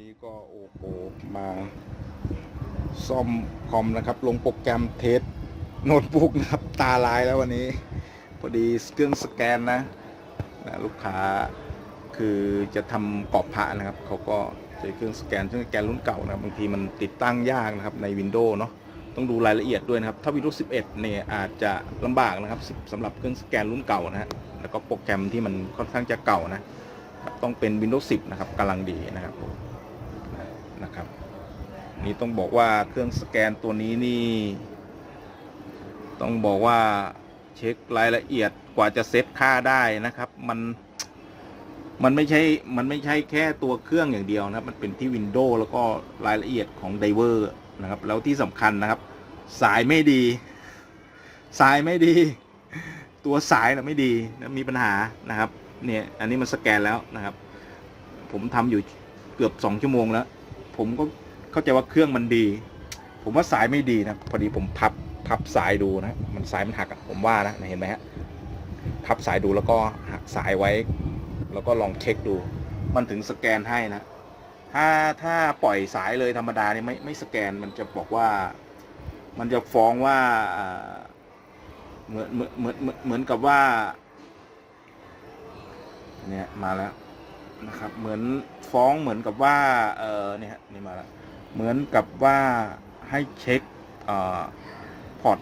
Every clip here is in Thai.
นี้ก็โอ้โหมาซ่อมคอมนะครับ ลงโปรแกรมเทสโน้ตบุ๊กนะครับ ตาลายแล้ววันนี้ พอดีเครื่องสแกนนะนะลูกค้าคือจะทำกรอบพระนะครับ เขาก็ใช้เครื่องสแกนเครื่องสแกนรุ่นเก่านะบบางทีมันติดตั้งยากนะครับใน Windows เนาะต้องดูรายละเอียดด้วยนะครับ ถ้า Windows 11 เนี่ยอาจจะลำบากนะครับสำหรับเครื่องสแกนรุ่นเก่านะฮะแล้วก็โปรแกรมที่มันค่อนข้างจะเก่านะต้องเป็น Windows 10 นะครับกำลังดีนะครับผม นะครับ นี่ต้องบอกว่าเครื่องสแกนตัวนี้นี่ ต้องบอกว่าเช็ครายละเอียดกว่าจะเซตค่าได้นะครับ มันมันไม่ใช่ มันไม่ใช่แค่ตัวเครื่องอย่างเดียวนะครับ มันเป็นที่ Windows แล้วก็รายละเอียดของไดเวอร์นะครับ แล้วที่สำคัญนะครับ สายไม่ดี สายไม่ดี ตัวสายนะไม่ดีนะมีปัญหานะครับ เนี่ย อันนี้มันสแกนแล้วนะครับ ผมทำอยู่เกือบสองชั่วโมงแล้ว ผมก็เข้าใจว่าเครื่องมันดี ผมว่าสายไม่ดีนะพอดีผมพับพับสายดูนะมันสายมันหักผมว่านะเห็นไหมฮะพับสายดูแล้วก็หักสายไว้ แล้วก็ลองเช็คดู มันถึงสแกนให้นะถ้าถ้าปล่อยสายเลยธรรมดาเนี่ยไม่ไม่สแกนมันจะบอกว่า มันจะฟ้องว่าอ่าเหมือนเหมือนเหมือนเหมือนเหมือนกับว่า เนี่ยมาแล้วนะครับ เหมือน ฟ้องเหมือนกับว่าเออเนี่ยฮะนี่มาแล้วเหมือนกับว่าให้เช็คออพอร์ต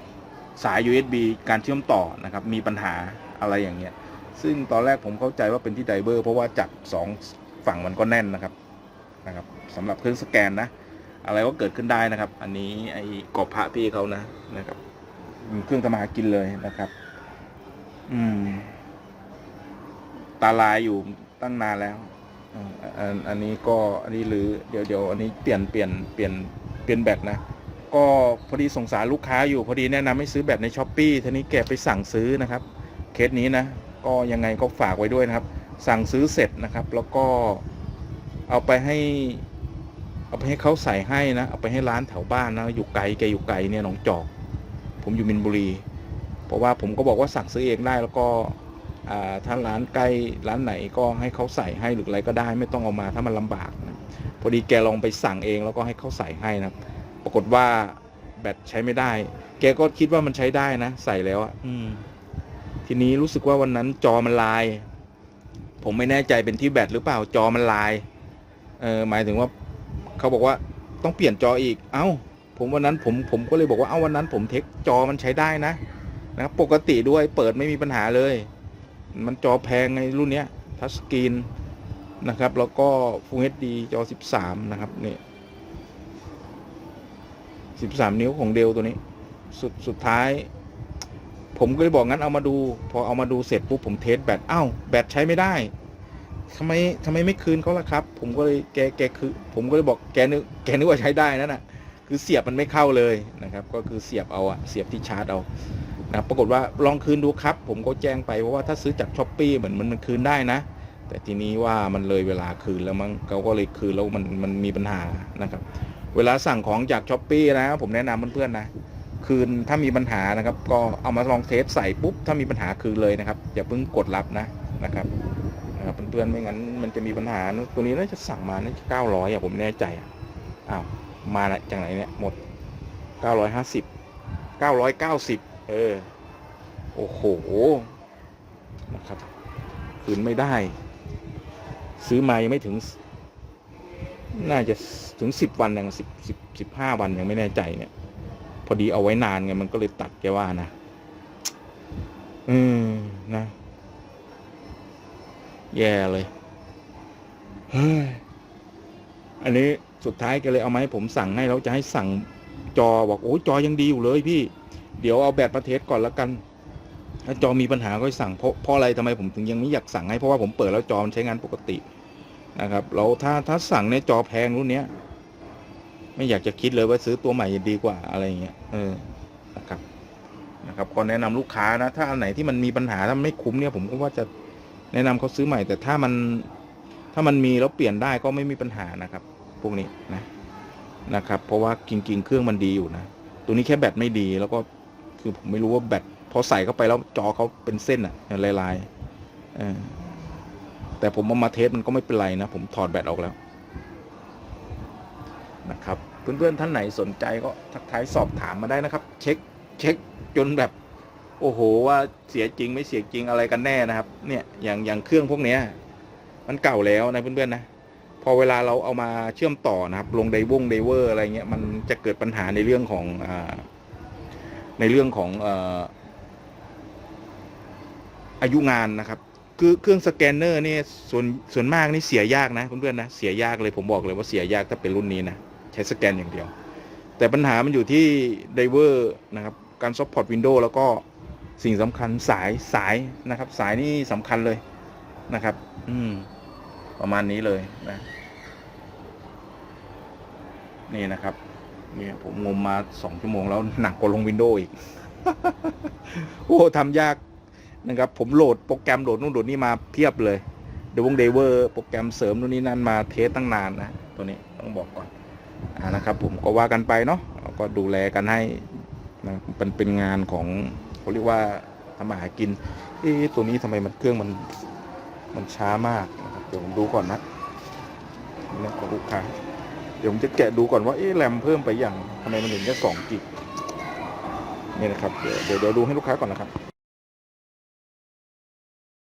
สาย USB การเชื่อมต่อนะครับมีปัญหาอะไรอย่างเงี้ยซึ่งตอนแรกผมเข้าใจว่าเป็นที่ไดเวอร์เพราะว่าจับสองฝั่งมันก็แน่นนะครับนะครับสำหรับเครื่องสแกนนะ อะไรก็เกิดขึ้นได้นะครับ อันนี้ไอ้กอบพระพี่เขานะนะครับเครื่องทำมาหากินเลยนะครับ อืม ตาลายอยู่ตั้งนานแล้ว อันอันนี้ก็อันนี้หรือเดี๋ยวเดี๋ยวอันนี้เปลี่ยนเปลี่ยนเปลี่ยนเปลี่ยนแบตนะ ก็พอดีสงสารลูกค้าอยู่พอดีแนะนำให้ซื้อแบตในช้อปปี้ทีนี้แกไปสั่งซื้อนะครับ เคสนี้นะ ก็ยังไงก็ฝากไว้ด้วยนะครับ สั่งซื้อเสร็จนะครับ แล้วก็เอาไปให้ เอาไปให้เขาใส่ให้นะเอาไปให้ร้านแถวบ้านนะอยู่ไกลแกอยู่ไกลเนี่ยหนองจอก ผมอยู่มินบุรี เพราะว่าผมก็บอกว่าสั่งซื้อเองได้แล้วก็ ถ้าร้านใกล้ร้านไหนก็ให้เขาใส่ให้หรืออะไรก็ได้ ไม่ต้องเอามาถ้ามันลำบากนะพอดีแกลองไปสั่งเองแล้วก็ให้เขาใส่ให้นะปรากฏว่าแบตใช้ไม่ได้ แกก็คิดว่ามันใช้ได้นะ ใส่แล้วอะอืม ทีนี้รู้สึกว่าวันนั้นจอมันลาย ผมไม่แน่ใจเป็นที่แบตหรือเปล่าจอมันลาย เออหมายถึงว่าเขาบอกว่าต้องเปลี่ยนจออีก เอ้า ผมวันนั้นผมผมก็เลยบอกว่า เอ้าวันนั้นผมเทคจอมันใช้ได้นะ นะครับปกติด้วยเปิดไม่มีปัญหาเลย มันจอแพงไงรุ่นเนี้ยทัชสกรีนนะครับ แล้วก็ Full HD จอ 13 นะครับนี่13 นิ้วของเดลตัวนี้ สุดสุดท้าย ผมก็เลยบอกงั้นเอามาดู พอเอามาดูเสร็จปุ๊บผมเทสแบตอ้าวแบตใช้ไม่ได้ทำไมทำไมไม่คืนเขาล่ะครับ ผมก็เลยแกแกคือ ผมก็เลยบอกแกนึกแกนึกว่าใช้ได้นั่นน่ะคือเสียบมันไม่เข้าเลยนะครับ ก็คือเสียบเอาอะเสียบที่ชาร์จเอา นะปรากฏว่าลองคืนดูครับ ผมก็แจ้งไปเพราะว่าถ้าซื้อจากช้อปปีเหมือนมันมันคืนได้นะ แต่ทีนี้ว่ามันเลยเวลาคืนแล้วมั้งเขาก็เลยคืนแล้วมันมันมีปัญหานะครับ เวลาสั่งของจากช้อปปีนะผมแนะนำเพื่อนๆนะคืนถ้ามีปัญหานะครับ ก็เอามาลองเทสใส่ปุ๊บถ้ามีปัญหาคืนเลยนะครับอย่าเพิ่งกดรับนะนะครับนะครับเพื่อนๆไม่งั้นมันจะมีปัญหาตัวนี้น่าจะสั่งมาน่าจะเก้าร้อยอะผมแน่ใจอ้าวมาจากไหนเนี่ยหมดเก้าร้อยห้าสิบเก้าร้อยเก้าสิบ ออ โอ้โห นะครับ คืนไม่ได้ ซื้อมายังไม่ถึง น่าจะถึงสิบวันยังสิบสิบสิบห้าวันยังไม่แน่ใจเนี่ย พอดีเอาไว้นานไงมันก็เลยตัดแกว่านะ อืม นะ แย่เลยเฮ้ยอันนี้สุดท้ายแกเลยเอามาให้ผมสั่งให้แล้วจะให้สั่งจอบอกโอ้ยจอยังดีอยู่เลยพี่ เดี๋ยวเอาแบตมาเทสก่อนแล้วกัน ถ้าจอมีปัญหาก็สั่งเพราะเพราะอะไรทำไมผมถึงยังไม่อยากสั่งให้เพราะว่าผมเปิดแล้วจอมันใช้งานปกตินะครับแล้วถ้าถ้าสั่งในจอแพงรุ่นเนี้ย ไม่อยากจะคิดเลยว่าซื้อตัวใหม่จะดีกว่าอะไรเงี้ยเออนะครับนะครับก็แนะนำลูกค้านะ ถ้าอันไหนที่มันมีปัญหาถ้าไม่คุ้มเนี่ยผมก็ว่าจะแนะนำเขาซื้อใหม่ แต่ถ้ามันถ้ามันมีแล้วเปลี่ยนได้ก็ไม่มีปัญหานะครับ พวกนี้นะนะครับ เพราะว่าจริงๆเครื่องมันดีอยู่นะ ตัวนี้แค่แบตไม่ดีแล้วก็ คือผมไม่รู้ว่าแบตพอใส่เข้าไปแล้วจอเขาเป็นเส้นอะลายๆแต่ผมเอามาเทสมันก็ไม่เป็นไรนะ ผมถอดแบตออกแล้วนะครับเพื่อนๆท่านไหนสนใจก็ทักทายสอบถามมาได้นะครับ เช็คเช็คจนแบบ โอ้โหว่าเสียจริงไม่เสียจริงอะไรกันแน่นะครับ เนี่ยอย่างอย่างเครื่องพวกเนี้ย มันเก่าแล้วนะเพื่อนๆนะพอเวลาเราเอามาเชื่อมต่อนะครับ ลงไดวงไดเวอร์อะไรเงี้ยมันจะเกิดปัญหาในเรื่องของอ่า ในเรื่องของเอ่ออายุงานนะครับ คือเครื่องสแกนเนอร์นี่ส่วนส่วนมากนี่เสียยากนะเพื่อนๆนะเสียยากเลยผมบอกเลยว่าเสียยากถ้าเป็นรุ่นนี้นะใช้สแกนอย่างเดียว แต่ปัญหามันอยู่ที่ไดเวอร์นะครับการซัพพอร์ตวินโดว์แล้วก็สิ่งสำคัญสายสายนะครับ สายนี่สำคัญเลยนะครับ อืม ประมาณนี้เลยนะ นี่นะครับ เนี่ยผมงมมาสองชั่วโมงแล้วหนักกว่าลงวินโดว์อีก โอ้ทำยากนะครับ ผมโหลดโปรแกรมโหลดนู่นโหลดนี่มาเพียบเลยเดวงเดเวอร์โปรแกรมเสริมนู่นนี่นั่นมาเทสตั้งนานนะตัวนี้ต้องบอกก่อนอ่านะครับ ผมก็ว่ากันไปเนาะก็ดูแลกันให้นะเป็นเป็นงานของเขาเรียกว่าทำมาหากินเอ๊ะตัวนี้ทำไมมันเครื่องมันมันช้ามากนะครับเดี๋ยวผมดูก่อนนะนี่ของลูกค้า เดี๋ยวผมจะแกะดูก่อนว่าเอ๊ะแรมเพิ่มไปอย่างทำไมมันถึงแค่สองกิกนี่นะครับเดี๋ยวเดี๋ยวเดี๋ยวดูให้ลูกค้าก่อนนะครับ